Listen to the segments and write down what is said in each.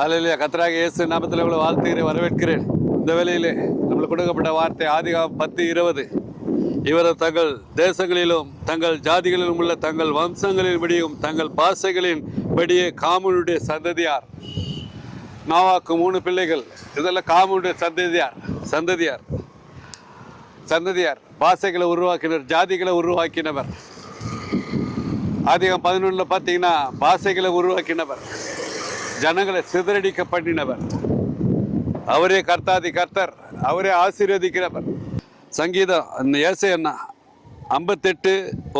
அலையிலே கத்தராக இயேசு நாமத்தில் இவ்வளோ வாழ்த்துகிறேன் வரவேற்கிறேன். இந்த வேலையிலே நம்மளுக்கு கொடுக்கப்பட்ட வார்த்தை ஆதிகாம் பத்து இருபது. இவர் தங்கள் தேசங்களிலும் தங்கள் ஜாதிகளிலும் உள்ள தங்கள் வம்சங்களின் படியும் தங்கள் பாசைகளின் படியே காமனுடைய சந்ததியார். நாவாக்கு மூணு பிள்ளைகள். இதெல்லாம் காமனுடைய சந்ததியார் சந்ததியார். சந்ததியார் பாசைகளை உருவாக்கினர் ஜாதிகளை உருவாக்கினவர். அதிகம் பதினொன்றில் பார்த்தீங்கன்னா பாசைகளை உருவாக்கினவர். ஜனங்களை சிதறடிக்க பண்ணினவர். அவரே கர்த்தாதி கர்த்தர் அவரே ஆசீர்வதிக்கிறவர். சங்கீதம் அந்த ஏசை என்ன ஐம்பத்தெட்டு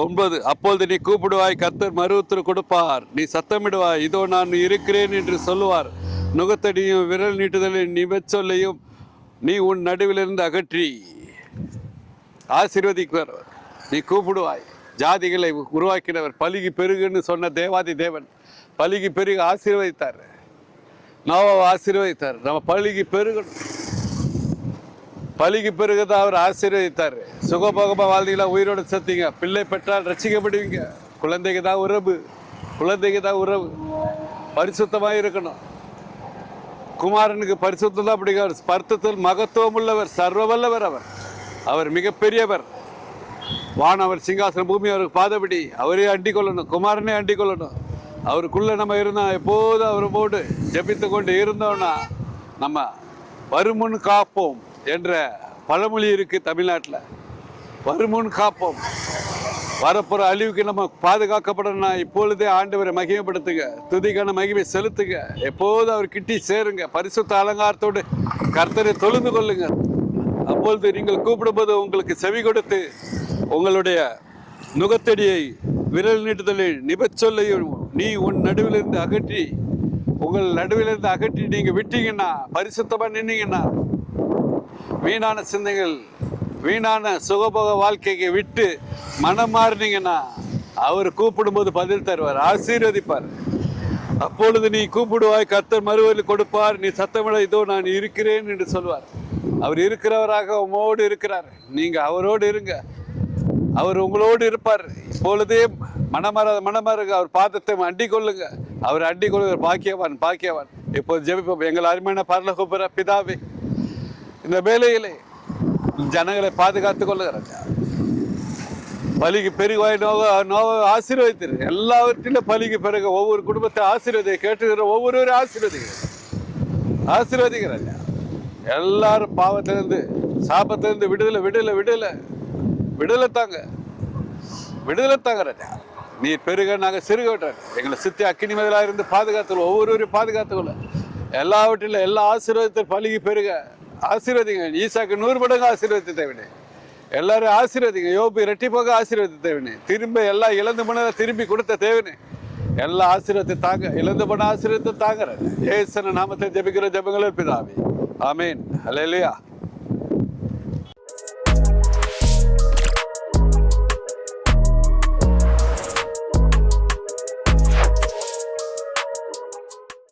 ஒன்பது அப்பொழுது நீ கூப்பிடுவாய் கர்த்தர் மருவத்தில் கொடுப்பார். நீ சத்தமிடுவாய் இதோ நான் இருக்கிறேன் என்று சொல்லுவார். நுகத்தடியும் விரல் நீட்டுதலையும் நீ நீ உன் நடுவிலிருந்து அகற்றி. ஆசீர்வதிக்கிறவர் நீ கூப்பிடுவாய். ஜாதிகளை உருவாக்கினவர் பலிகி பெருகுன்னு சொன்ன தேவாதி தேவன். பலிகி பெருகு ஆசீர்வதித்தார். நோவாவை ஆசீர்வதித்தார். நம்ம பலிகி பெருகணும். பலுகி பெருகதை அவர் ஆசீர்வதித்தார். சுகபோகமாக வாழ்ந்தீங்களா? உயிரோடு சேர்த்தீங்க பிள்ளை பெற்றால் ரசிக்கப்படுவீங்க. குழந்தைக்கு தான் உறவு. குழந்தைக்கு தான் உறவு. பரிசுத்தமாக இருக்கணும். குமாரனுக்கு பரிசுத்தம் தான் பிடிக்கும். ஸ்பர்த்தத்தில் மகத்துவம் உள்ளவர் சர்வவல்லவர் அவர். அவர் மிகப்பெரியவர். வானவர் சிங்காசனம் பூமி அவருக்கு பாதபடி அவரே அண்டிக்கொள்ளணும் குமாரனே அண்டிக்கொள்ளணும் கொள்ளணும் அவருக்குள்ள நம்ம இருந்தோம் எப்போதும் அவர் போட்டு ஜபித்து கொண்டு இருந்தோம்னா நம்ம வருமுன் காப்போம் என்ற பழமொழி இருக்கு தமிழ்நாட்டில். வருமுன் காப்போம். வரப்போகிற அழிவுக்கு நம்ம பாதுகாக்கப்படணும்னா இப்பொழுதே ஆண்டவரை மகிமைப்படுத்துங்க துதிக்கான மகிமை செலுத்துங்க. எப்போதும் அவர் கிட்டி சேருங்க பரிசுத்த அலங்காரத்தோடு கர்த்தரை தொழுந்து கொள்ளுங்க. அப்பொழுது நீங்கள் கூப்பிடும்போது உங்களுக்கு செவி கொடுத்து உங்களுடைய நுகத்தடியை விரல் நீட்டுதலை நிபச்சொல்லையும் நீ உன் நடுவிலிருந்து அகற்றி உங்கள் நடுவிலிருந்து அகற்றி நீங்கள் விட்டீங்கன்னா பரிசுத்தமாக நின்னீங்கன்னா வீணான சிந்தைகள் வீணான சுகபோக வாழ்க்கைக்கு விட்டு மனம் மாறினீங்கன்னா அவர் கூப்பிடும்போது பதில் தருவார் ஆசீர்வதிப்பார். அப்பொழுது நீ கூப்பிடுவாய் கர்த்தர் மறுவலி கொடுப்பார் நீ சத்தமிட இதோ நான் இருக்கிறேன் என்று சொல்வார். அவர் இருக்கிறவராக உமோடு இருக்கிறார். நீங்க அவரோடு இருங்க. அவர் உங்களோடு இருப்பார். இப்பொழுதே மனமர மனமருக அவர் பாதத்தை அண்டி கொள்ளுங்க. அவர் அண்டி கொள்ளுங்க பாக்கியவான் பாக்கியவான். இப்போது ஜெபிப்போம். எங்கள் அருமையான பரலகுபுர பிதாவே இந்த வேலையிலே ஜனங்களை பாதுகாத்து கொள்ளுகிறாங்க பலிக்கு பெருவாய் நோவ நோவை ஆசீர்வதித்திரு. எல்லாவற்றிலும் பலிக்கு பிறகு ஒவ்வொரு குடும்பத்தை ஆசீர்வதி கேட்டுகிற ஒவ்வொருவரும் ஆசீர்வதிக்கிறார் ஆசீர்வதிக்கிறாங்க எல்லாரும் பாவத்திலிருந்து சாபத்திலிருந்து விடுதலை விடுதலை விடுதலை. விடுதலை தாங்க விடுதலை தாங்க ராஜா நீ பெருக நாங்கள் சிறுக விட்டுறாரு எங்களை சித்தி அக்கினி மதிலாக இருந்து பாதுகாத்துள்ள ஒவ்வொருவரையும் பாதுகாத்துக்கொள்ள எல்லாவற்றிலும் எல்லா ஆசீர்வாதத்தையும் பழகி பெருக. ஆசீர்வதிங்க. ஈசாக்கு நூறு மடங்கு ஆசீர்வதித்து தேவனே. எல்லாரும் ஆசீர்வதிங்க. யோபு இரட்டிப்பாக ஆசீர்வதித்து தேவனே. திரும்ப எல்லாம் இழந்து போனதை திரும்பி கொடுத்த தேவனே. எல்லா ஆசீர்வத்தை தாங்க. இழந்து போன ஆசீர்வத்தை தாங்குறாங்க ஏசன நாமத்தை ஜெபிக்கிற ஜெபங்களே பிதாவே. ஆமீன். இல்லையா